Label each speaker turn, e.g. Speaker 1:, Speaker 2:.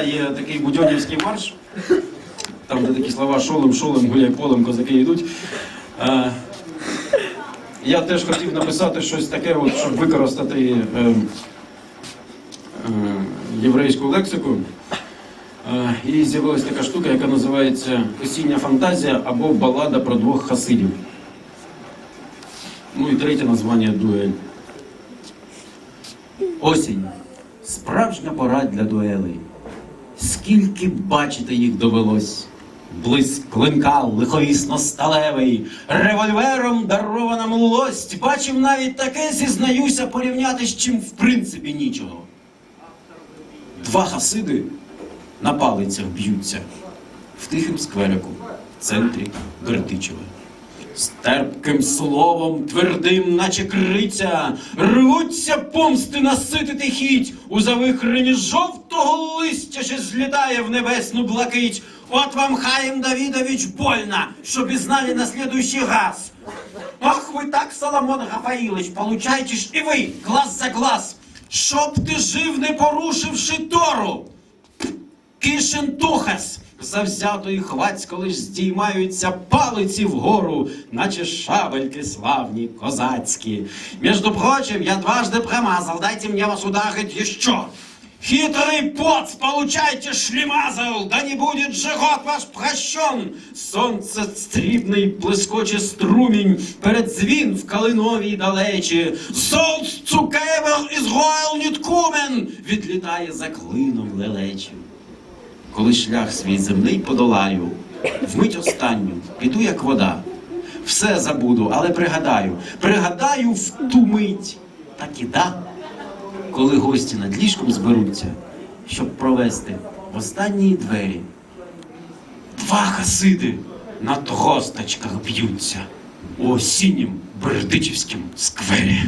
Speaker 1: є такий будьонівський марш, там де такі слова шолем, шолем, гуляй полем, козаки йдуть. Е, я теж хотів написати щось таке, от, щоб використати е, е, єврейську лексику. І з'явилася така штука, яка називається Осіння фантазія або балада про двох хасидів. Ну і третє названня дуель. Осінь. Справжня пора для дуелей. Скільки бачити їх довелось. Блиск клинка лиховісно сталевий, револьвером дарована млость. Бачив навіть таке, зізнаюся, порівняти з чим в принципі нічого. Два хасиди на палицях б'ються в тихім скверику в центрі Бердичева. З терпким словом, твердим, наче криця, рвуться помсти наситити хіть у завихрені жовтого листя, що злітає в небесну блакить. От вам Хаїм Давидович больно, щоб і знали на следующий раз. Ах, ви так, Соломон Гафаїлович, получайте ж і ви, глаз за глаз, щоб ти жив, не порушивши Тору. Кишин Тухас! Завзято і хвацько лиш здіймаються палиці вгору, наче шабельки славні, козацькі. Между прочим, я дважды промазал, дайте мне вас ударить еще. Хитрый поц, получайте шлемазал, да не будет же ваш прощен. Сонце стрібний блискоче струмінь, перед дзвін в калиновій далечі. Солц цукевер із гойл ніткумен, відлітає за клином лелечів. Коли шлях свій земний подолаю, вмить останню, піду як вода. Все забуду, але пригадаю, пригадаю в ту мить, так і да, коли гості над ліжком зберуться, щоб провести в останні двері. Два хасиди на тросточках б'ються у осіннім бердичівськім сквері.